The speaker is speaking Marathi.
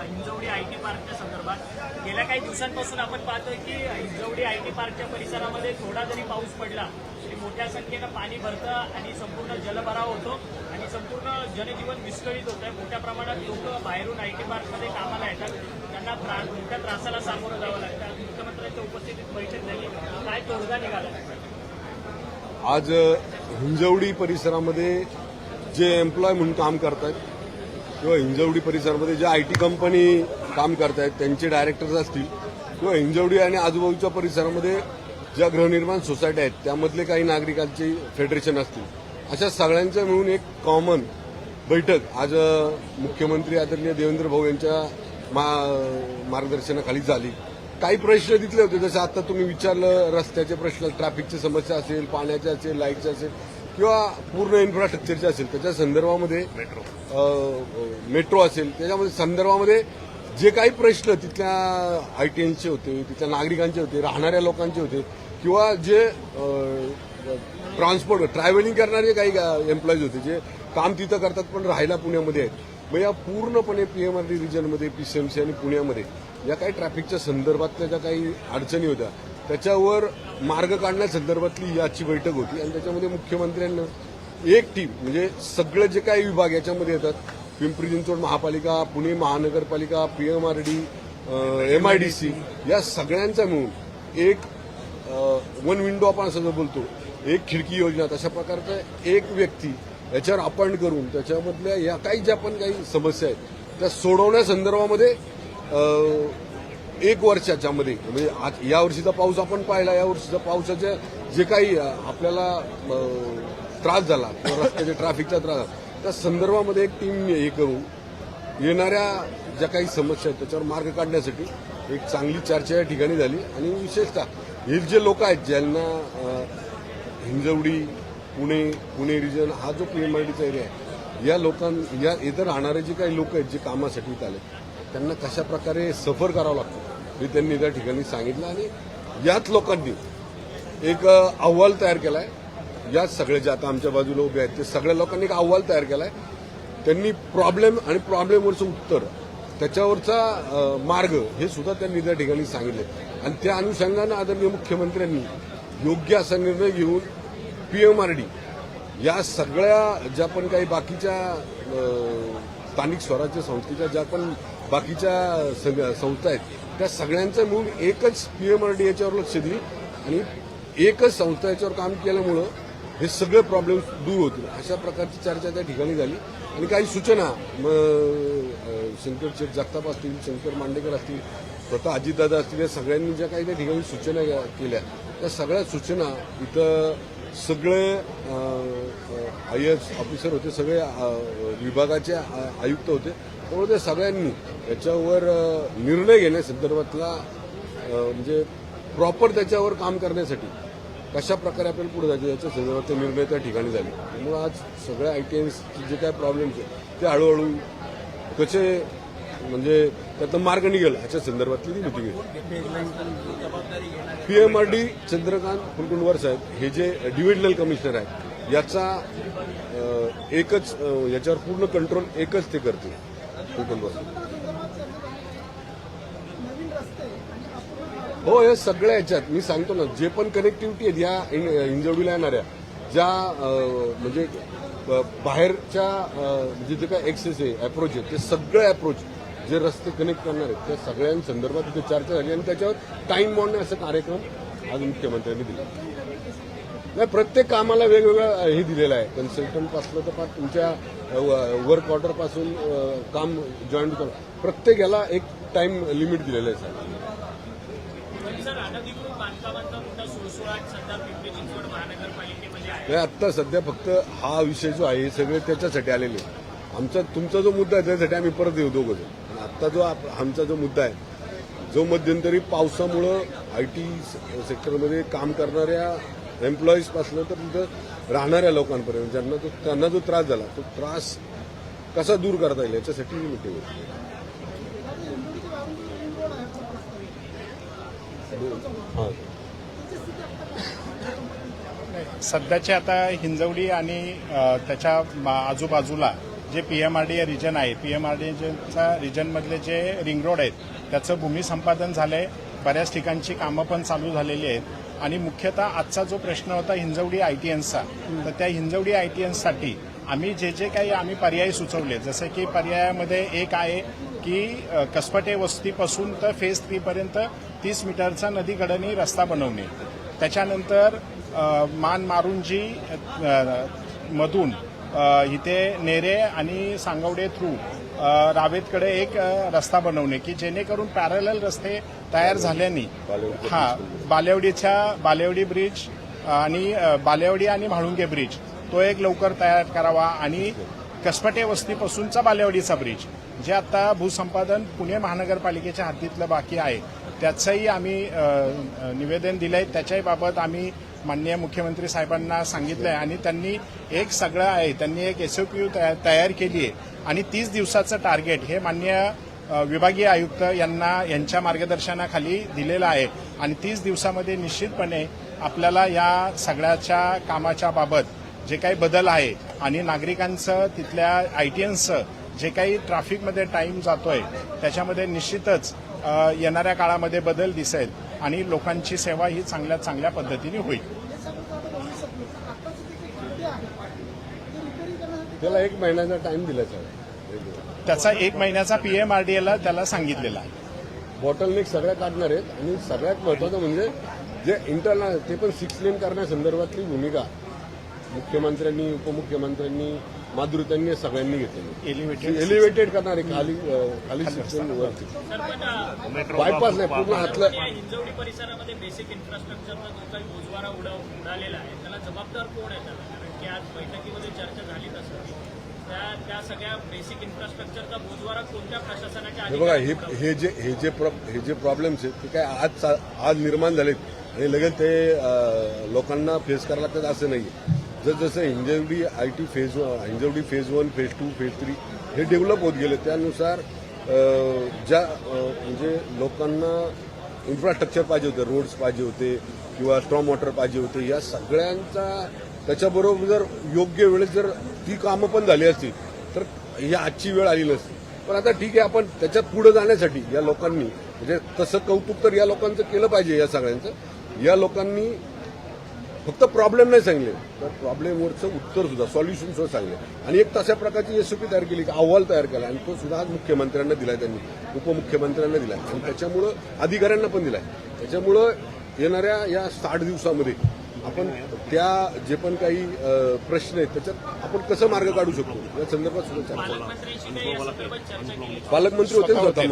हिंजवडी आय टी पार्कच्या संदर्भात. गेल्या काही दिवसांपासून आपण पाहतोय की हिंजवडी आय टी पार्कच्या परिसरामध्ये थोडा जरी पाऊस पडला तरी मोठ्या संख्येनं पाणी भरतं आणि संपूर्ण जलभराव होतो आणि संपूर्ण जनजीवन विस्कळीत होत आहे मोठ्या प्रमाणात लोक बाहेरून आय टी पार्कमध्ये कामाला येतात. त्यांना त्रा मोठ्या त्रासाला सामोरं जावं लागतं. आज मुख्यमंत्र्यांच्या उपस्थितीत बैठक झाली. काय तोडगा निघाला? आज हिंजवडी परिसरामध्ये जे एम्प्लॉय म्हणून काम करतात किंवा हिंजवडी परिसरामध्ये जे आय टी कंपनी काम करतायत त्यांचे डायरेक्टर्स असतील किंवा हिंजवडी आणि आजूबाजूच्या परिसरामध्ये ज्या गृहनिर्माण सोसायट्या आहेत त्यामधले काही नागरिकांची फेडरेशन असतील अशा सगळ्यांचं मिळून एक कॉमन बैठक आज मुख्यमंत्री आदरणीय देवेंद्र भाऊ यांच्या मा- मार्गदर्शनाखाली झाली. काही प्रश्न तिथले होते जसं आता तुम्ही विचारलं रस्त्याचे प्रश्न ट्रॅफिकची समस्या असेल पाण्याचे असेल लाईटचे असेल किंवा पूर्ण इन्फ्रास्ट्रक्चरचे असेल त्याच्या संदर्भामध्ये मेट्रो मेट्रो असेल त्याच्यामध्ये संदर्भामध्ये जे काही प्रश्न तिथल्या आय टी एनचे होते तिथल्या नागरिकांचे होते राहणाऱ्या लोकांचे होते किंवा जे ट्रान्सपोर्ट ट्रॅव्हलिंग करणारे काही एम्प्लॉईज होते जे काम तिथं करतात पण राहायला पुण्यामध्ये आहेत. मग या पूर्णपणे पीएमआरडी रिजनमध्ये पीसीएमसी आणि पुण्यामध्ये या काही ट्रॅफिकच्या संदर्भातल्या ज्या काही अडचणी होत्या त्याच्यावर मार्ग काढण्यासंदर्भातली याची बैठक होती आणि त्याच्यामध्ये मुख्यमंत्र्यांना एक टीम म्हणजे सगळे जे काही विभाग याच्यामध्ये येतात पिंपरी चिंचवड महापालिका पुणे महानगरपालिका पीएमआरडी एमआयडीसी या सगळ्यांचा मिळून एक वन विंडो आपण असं बोलतो एक खिडकी योजना तशा प्रकारचा एक व्यक्ती याच्यावर अपॉइंट करून त्याच्यामधल्या या काही ज्या पण काही समस्या आहेत त्या सोडवण्यासंदर्भामध्ये एक वर्षाच्या मध्ये म्हणजे आज या वर्षीचा पाऊस आपण पाहिला या वर्षीचा पावसाचे जे काही आपल्याला त्रास झाला किंवा रस्त्याच्या ट्रॅफिकचा त्रास झाला त्या संदर्भामध्ये एक टीम हे करून येणाऱ्या ज्या काही समस्या आहेत त्याच्यावर मार्ग काढण्यासाठी एक चांगली चर्चा या ठिकाणी झाली. आणि विशेषतः हे जे लोक आहेत ज्यांना हिंजवडी पुणे पुणे रिजन हा जो पीएमआरडीचा एरिया आहे या लोकां या इथं राहणारे जे काही लोक आहेत जे कामासाठी आले त्यांना कशा प्रकारे सफर करावं लागतं हे त्यांनी त्या ठिकाणी सांगितलं आणि याच लोकांनी एक अहवाल तयार केला आहे याच सगळे जे आता आमच्या बाजूला उभे आहेत ते सगळ्या लोकांनी एक अहवाल तयार केला आहे त्यांनी प्रॉब्लेम आणि प्रॉब्लेमवरचं उत्तर त्याच्यावरचा मार्ग हे सुद्धा त्यांनी त्या ठिकाणी सांगितले. आणि त्या अनुषंगानं आदरणीय मुख्यमंत्र्यांनी योग्य असा निर्णय घेऊन पीएमआरडी या सगळ्या ज्या पण काही बाकीच्या स्थानिक स्वराज्य संस्थेच्या ज्या पण बाकीच्या सग- संस्था आहेत. त्या सगळ्यांचं मिळून एकच पीएमआरडी याच्यावर लक्ष दिली आणि एकच संस्था याच्यावर काम केल्यामुळं हे सगळे प्रॉब्लेम दूर होतील. अशा प्रकारची चर्चा त्या ठिकाणी झाली. आणि काही सूचना मग शंकर शेठ जगताप असतील शंकर मांडेकर असतील स्वतः अजितदादा असतील या सगळ्यांनी ज्या काही त्या ठिकाणी सूचना केल्या. त्या सगळ्या सूचना इथं सगळे आय एस ऑफिसर होते सगळे विभागाचे आयुक्त होते. त्यामुळे त्या सगळ्यांनी याच्यावर निर्णय घेण्यासंदर्भातला संदर्भातला म्हणजे प्रॉपर त्याच्यावर काम करण्यासाठी कशा प्रकारे आपल्याला पुढे जायचं याच्या संदर्भात निर्णय त्या ठिकाणी झाले. त्यामुळे आज सगळ्या आय टी एमचे जे काय प्रॉब्लेम्स आहेत ते हळूहळू कसे म्हणजे त्यातनं मार्ग निघेल ह्याच्या संदर्भातली ती मिटिंग पीएमआरडी चंद्रकांत फुलकुंडवर साहेब हे जे डिव्हिजनल कमिशनर आहेत याचा एकच याच्यावर पूर्ण कंट्रोल एकच ते करते हो हे सगळ्या याच्यात. मी सांगतो ना जे पण कनेक्टिव्हिटी आहेत या इंजवडीला येणाऱ्या ज्या म्हणजे बाहेरच्या म्हणजे जे काय एक्सेस आहे अप्रोच आहे ते सगळे अप्रोच जे रस्ते कनेक्ट करणार आहेत त्या सगळ्यांसंदर्भात तिथे चर्चा झाली आणि त्याच्यावर टाइम बॉन्ड असा कार्यक्रम आज मुख्यमंत्र्यांनी दिला. नाही प्रत्येक कामाला वेगवेगळं हे दिलेलं आहे कन्सल्टंटपासून तर फार तुमच्या वर्क ऑर्डरपासून काम जॉईन करून प्रत्येक याला एक टाइम लिमिट दिलेलं आहे साहेब आहे नाही आत्ता सध्या फक्त हा विषय जो आहे हे सगळे त्याच्यासाठी आलेले आहे. आमचा तुमचा जो मुद्दा आहे त्यासाठी आम्ही परत येऊ दोघं जण. आणि आत्ता जो आमचा जो मुद्दा आहे जो मध्यंतरी पावसामुळं आय टी सेक्टरमध्ये काम करणाऱ्या एम्प्लॉईजपासून तर तिथं राहणाऱ्या लोकांपर्यंत ज्यांना तो त्यांना जो त्रास झाला तो त्रास कसा दूर करता येईल याच्यासाठी ही मिटिंग होती. सध्याचे आता हिंजवडी आणि त्याच्या मा- आजूबाजूला जे P M R D region आहे पी एम आर डीच्या रिजनमधले जे रिंग रोड आहेत त्याचं भूमी संपादन झालंय. बऱ्याच ठिकाणची कामं पण चालू झालेली आहेत. आणि मुख्यतः आजचा जो प्रश्न होता हिंजवडी आय टी एनचा तर त्या हिंजवडी आय टी एनसाठी आम्ही जे जे काही आम्ही पर्याय सुचवले जसं की पर्यायामध्ये एक आहे की कसपटे वस्तीपासून तर फेज थ्रीपर्यंत तीस मीटरचा नदीकडनी रस्ता बनवणे. त्याच्यानंतर मान मारुंजी मधून इथे नेरे आणि सांगवडे थ्रू रावेतकडे एक रस्ता बनवणे की जेणेकरून पॅरल रस्ते तयार झाल्याने हा बालेवडीच्या बालेवडी ब्रिज आणि बालेवडी आणि म्हाळुंगे ब्रिज तो एक लवकर तयार करावा आणि कसपटे वस्तीपासूनचा बालेवाडीचा ब्रिज जे आता भूसंपादन पुणे महानगरपालिकेच्या हद्दीतलं बाकी आहे. त्याचंही आम्ही निवेदन दिलंय. त्याच्याही बाबत आम्ही माननीय मुख्यमंत्री साहेबांना सांगितलं आहे आणि त्यांनी एक सगळं आहे त्यांनी एक एसओपी तयार केली आहे. आणि तीस दिवसाचं टार्गेट हे माननीय विभागीय आयुक्त यांना यांच्या मार्गदर्शनाखाली दिलेलं आहे. आणि तीस दिवसामध्ये निश्चितपणे आपल्याला या सगळ्याच्या कामाच्या बाबत जे काही बदल आहे आणि नागरिकांचं तिथल्या आय टी एनचं जे काही ट्रॅफिकमध्ये टाईम जातोय त्याच्यामध्ये निश्चितच येणाऱ्या काळामध्ये बदल दिसेल आणि लोकांची सेवा ही चांगल्या चांगल्या पद्धतीने होईल. त्याला एक महिन्याचा टाइम आहे त्याचा एक महिन्याचा पीएमआरडीएला त्याला सांगितलेला आहे. बॉटल नेक सगळ्या काढणार आहेत आणि सगळ्यात महत्वाचं म्हणजे जे इंटरनल ते पण सिक्स लेन करण्यासंदर्भातली भूमिका. मुख्यमंत्र्यांनी उपमुख्यमंत्र्यांनी माधुरीतांनी सगळ्यांनी घेतलेली. एलिव्हेटेड एलिव्हेटेड करणार आहे खाली खाली लेन वरती. बायपास नाही पूर्ण हातलं हिंजवडी परिसरामध्ये बेसिक इन्फ्रास्ट्रक्चरचा जो काही बोजवारा उडव उडालेला आहे त्याला जबाबदार कोण आहे त्याला? कारण की आज बैठकीमध्ये चर्चा झाली तसं. त्या त्या सगळ्या बेसिक इन्फ्रास्ट्रक्चरचा बोजवारा कोणत्या प्रशासनाच्या हे बघा हे हे जे हे जे हे जे प्रॉब्लेम्स आहेत ते काय आज आज निर्माण झालेत. आणि लगेच ते लोकांना फेस करायला लागतात असं नाही जसजसं Hinjewadi I T phase Hinjewadi phase one phase two phase three हे डेव्हलप होत गेले त्यानुसार ज्या म्हणजे लोकांना इन्फ्रास्ट्रक्चर पाहिजे होते रोड्स पाहिजे होते किंवा स्ट्रॉम वॉटर पाहिजे होते या सगळ्यांचा त्याच्याबरोबर जर योग्य वेळेस जर ती कामं पण झाली असती तर ही आजची वेळ आली नसती. पण आता ठीक आहे आपण त्याच्यात पुढे जाण्यासाठी या लोकांनी म्हणजे तसं कौतुक तर या लोकांचं केलं पाहिजे या सगळ्यांचं. या लोकांनी फक्त प्रॉब्लेम नाही सांगले. तर प्रॉब्लेमवरचं उत्तर सुद्धा सॉल्युशन सुद्धा सांगले. आणि एक तशा प्रकारची एसओपी तयार केली एक अहवाल तयार केला आणि तो सुद्धा आज मुख्यमंत्र्यांना दिलाय त्यांनी उपमुख्यमंत्र्यांना दिलाय. आणि त्याच्यामुळं अधिकाऱ्यांना पण दिलाय. त्याच्यामुळं येणाऱ्या या साठ दिवसामध्ये आपण त्या जे पण काही प्रश्न आहेत त्याच्यात आपण कसं मार्ग काढू शकतो? या संदर्भात सुद्धा चर्चा. पालकमंत्री होते ना स्वतः